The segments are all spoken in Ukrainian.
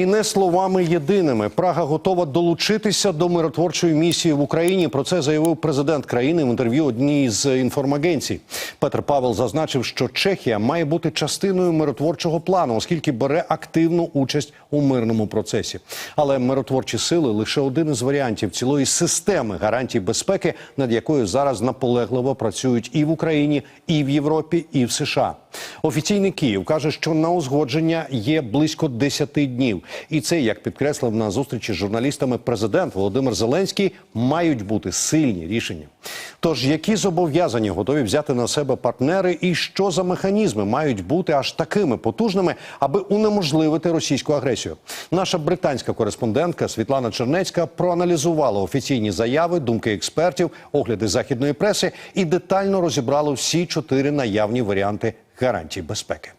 І не словами єдиними. Прага готова долучитися до миротворчої місії в Україні. Про це заявив президент країни в інтерв'ю одній з інформагенцій. Петр Павел зазначив, що Чехія має бути частиною миротворчого плану, оскільки бере активну участь у мирному процесі. Але миротворчі сили лише один із варіантів цілої системи гарантій безпеки, над якою зараз наполегливо працюють і в Україні, і в Європі, і в США. Офіційний Київ каже, що на узгодження є близько 10 днів, і це, як підкреслив на зустрічі з журналістами президент Володимир Зеленський, мають бути сильні рішення. Тож які зобов'язання готові взяти на себе партнери, і що за механізми мають бути аж такими потужними, аби унеможливити російську агресію? Наша британська кореспондентка Світлана Чернецька проаналізувала офіційні заяви, думки експертів, огляди західної преси і детально розібрала всі чотири наявні варіанти гарантій безпеки.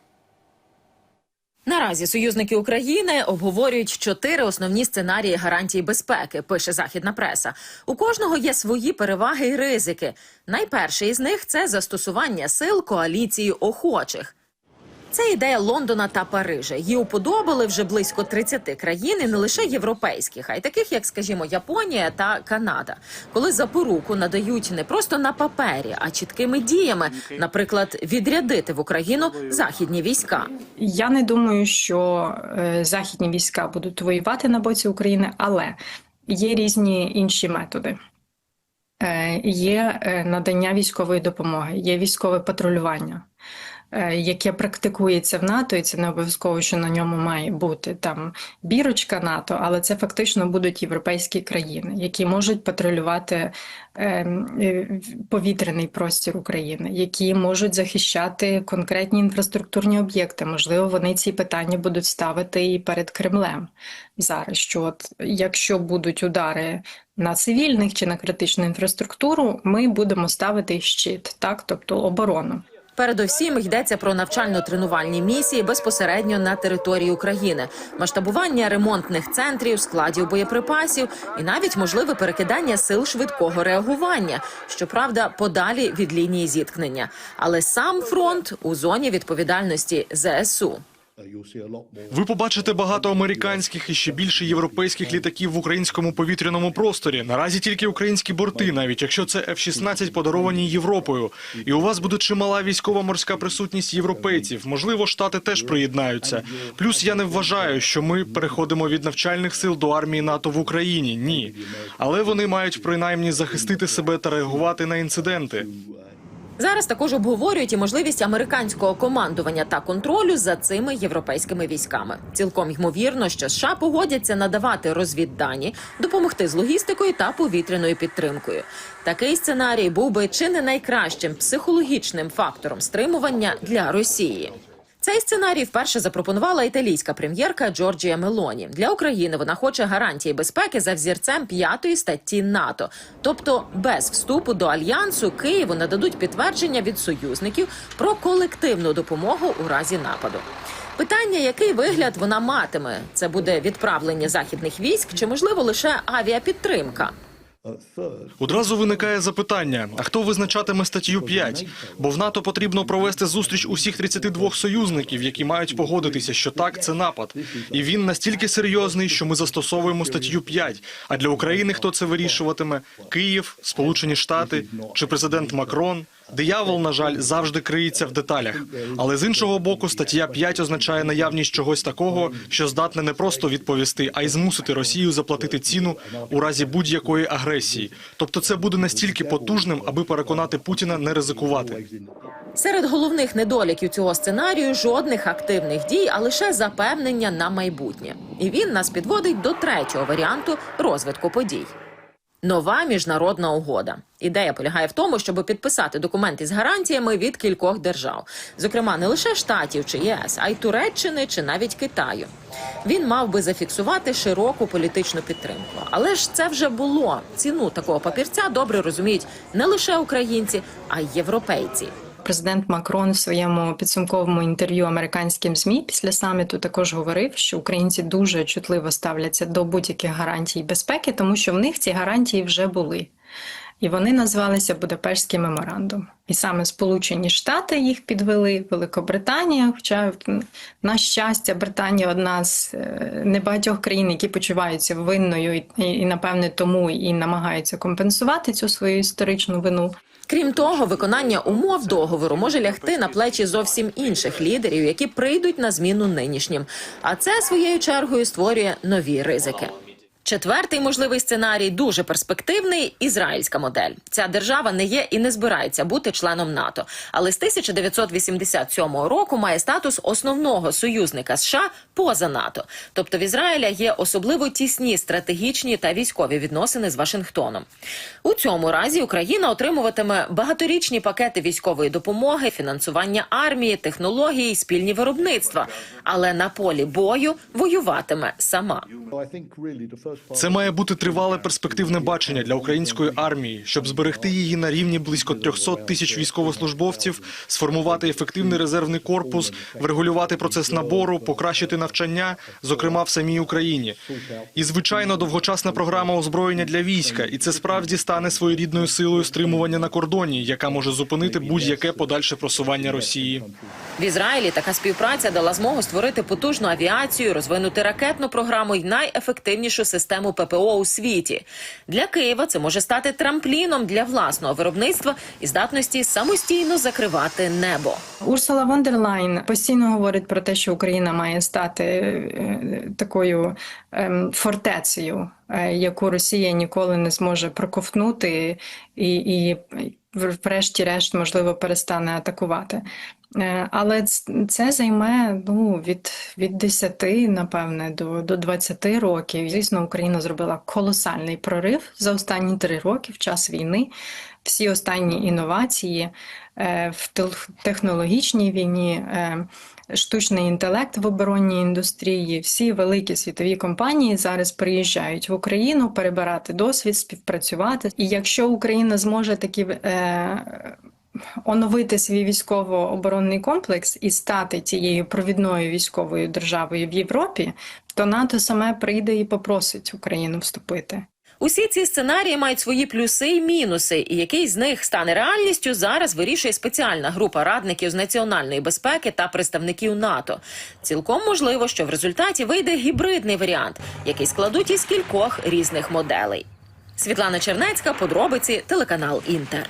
Наразі союзники України обговорюють чотири основні сценарії гарантії безпеки. Пише західна преса. У кожного є свої переваги і ризики. Найперший із них це застосування сил коаліції охочих. Це ідея Лондона та Парижа. Її уподобали вже близько 30 країн, і не лише європейських, а й таких, як, скажімо, Японія та Канада, коли запоруку надають не просто на папері, а чіткими діями, наприклад, відрядити в Україну західні війська. Я не думаю, що е, західні війська будуть воювати на боці України, але є різні інші методи. Е, Є е, надання військової допомоги, є військове патрулювання, яке практикується в НАТО, і це не обов'язково, що на ньому має бути там бірочка НАТО, але це фактично будуть європейські країни, які можуть патрулювати е, е, повітряний простір України, які можуть захищати конкретні інфраструктурні об'єкти. Можливо, вони ці питання будуть ставити і перед Кремлем зараз. Що от якщо будуть удари на цивільних чи на критичну інфраструктуру, ми будемо ставити щит, так тобто оборону. Передовсім йдеться про навчально-тренувальні місії безпосередньо на території України, масштабування ремонтних центрів, складів боєприпасів і навіть можливе перекидання сил швидкого реагування, щоправда, подалі від лінії зіткнення. Але сам фронт у зоні відповідальності ЗСУ. Ви побачите багато американських і ще більше європейських літаків в українському повітряному просторі. Наразі тільки українські борти, навіть якщо це F-16 подаровані Європою. І у вас буде чимала військова морська присутність європейців. Можливо, штати теж приєднаються. Плюс я не вважаю, що ми переходимо від навчальних сил до армії НАТО в Україні. Ні, але вони мають принаймні захистити себе та реагувати на інциденти. Зараз також обговорюють і можливість американського командування та контролю за цими європейськими військами. Цілком ймовірно, що США погодяться надавати розвіддані, допомогти з логістикою та повітряною підтримкою. Такий сценарій був би чи не найкращим психологічним фактором стримування для Росії. Цей сценарій вперше запропонувала італійська прем'єрка Джорджія Мелоні. Для України вона хоче гарантії безпеки за взірцем п'ятої статті НАТО, тобто без вступу до альянсу Києву нададуть підтвердження від союзників про колективну допомогу у разі нападу. Питання, який вигляд вона матиме, це буде відправлення західних військ чи можливо лише авіапідтримка. Одразу виникає запитання: а хто визначатиме статтю 5? Бо в НАТО потрібно провести зустріч усіх 32 союзників, які мають погодитися, що так це напад, і він настільки серйозний, що ми застосовуємо статтю 5. А для України хто це вирішуватиме? Київ, Сполучені Штати чи президент Макрон? Диявол, на жаль, завжди криється в деталях. Але з іншого боку, стаття 5 означає наявність чогось такого, що здатне не просто відповісти, а й змусити Росію заплатити ціну у разі будь-якої агресії. Тобто, це буде настільки потужним, аби переконати Путіна не ризикувати. Серед головних недоліків цього сценарію жодних активних дій, а лише запевнення на майбутнє. І він нас підводить до третього варіанту розвитку подій. Нова міжнародна угода. Ідея полягає в тому, щоб підписати документи з гарантіями від кількох держав, зокрема не лише штатів чи ЄС, а й Туреччини чи навіть Китаю. Він мав би зафіксувати широку політичну підтримку. Але ж це вже було. Ціну такого папірця добре розуміють не лише українці, а й європейці. Президент Макрон в своєму підсумковому інтерв'ю американським змі після саміту також говорив, що українці дуже чутливо ставляться до будь-яких гарантій безпеки, тому що в них ці гарантії вже були. і вони назвалися Будапештський меморандум. І саме Сполучені Штати їх підвели, Великобританія. Хоча, на щастя, Британія одна з е, небагатьох країн, які почуваються винною, і, і напевне тому і намагаються компенсувати цю свою історичну вину. Крім того, виконання умов договору може лягти на плечі зовсім інших лідерів, які прийдуть на зміну нинішнім. А це своєю чергою створює нові ризики. Четвертий можливий сценарій дуже перспективний ізраїльська модель. Ця держава не є і не збирається бути членом НАТО, але з 1987 року має статус основного союзника США поза НАТО. Тобто в Ізраїля є особливо тісні стратегічні та військові відносини з Вашингтоном. У цьому разі Україна отримуватиме багаторічні пакети військової допомоги, фінансування армії, технології, спільні виробництва, але на полі бою воюватиме сама. Це має бути тривале перспективне бачення для української армії, щоб зберегти її на рівні близько 300 тисяч військовослужбовців, сформувати ефективний резервний корпус, врегулювати процес набору, покращити навчання, зокрема в самій Україні. І звичайно, довгочасна програма озброєння для війська, і це справді стане своєрідною силою стримування на кордоні, яка може зупинити будь-яке подальше просування Росії. В Ізраїлі така співпраця дала змогу створити потужну авіацію, розвинути ракетну програму і найефективнішу систему ППО у світі. Для Києва це може стати трампліном для власного виробництва і здатності самостійно закривати небо. Урсула фон дер Лайн постійно говорить про те, що Україна має стати е, такою ем, фортецею, е, яку Росія ніколи не зможе проковтнути, і, і врешті-решт, можливо, перестане атакувати. Е, Але це займе ну, від, від 10, напевне, до, до 20 років. Звісно, Україна зробила колосальний прорив за останні три роки в час війни. Всі останні інновації е, в технологічній війні, е, штучний інтелект в оборонній індустрії. Всі великі світові компанії зараз приїжджають в Україну перебирати досвід, співпрацювати. І якщо Україна зможе такі оновити свій військово-оборонний комплекс і стати тією провідною військовою державою в Європі, то НАТО саме прийде і попросить Україну вступити. Усі ці сценарії мають свої плюси і мінуси, і який з них стане реальністю, зараз вирішує спеціальна група радників з національної безпеки та представників НАТО. Цілком можливо, що в результаті вийде гібридний варіант, який складуть із кількох різних моделей. Світлана Чернецька, подробиці, телеканал Інтер.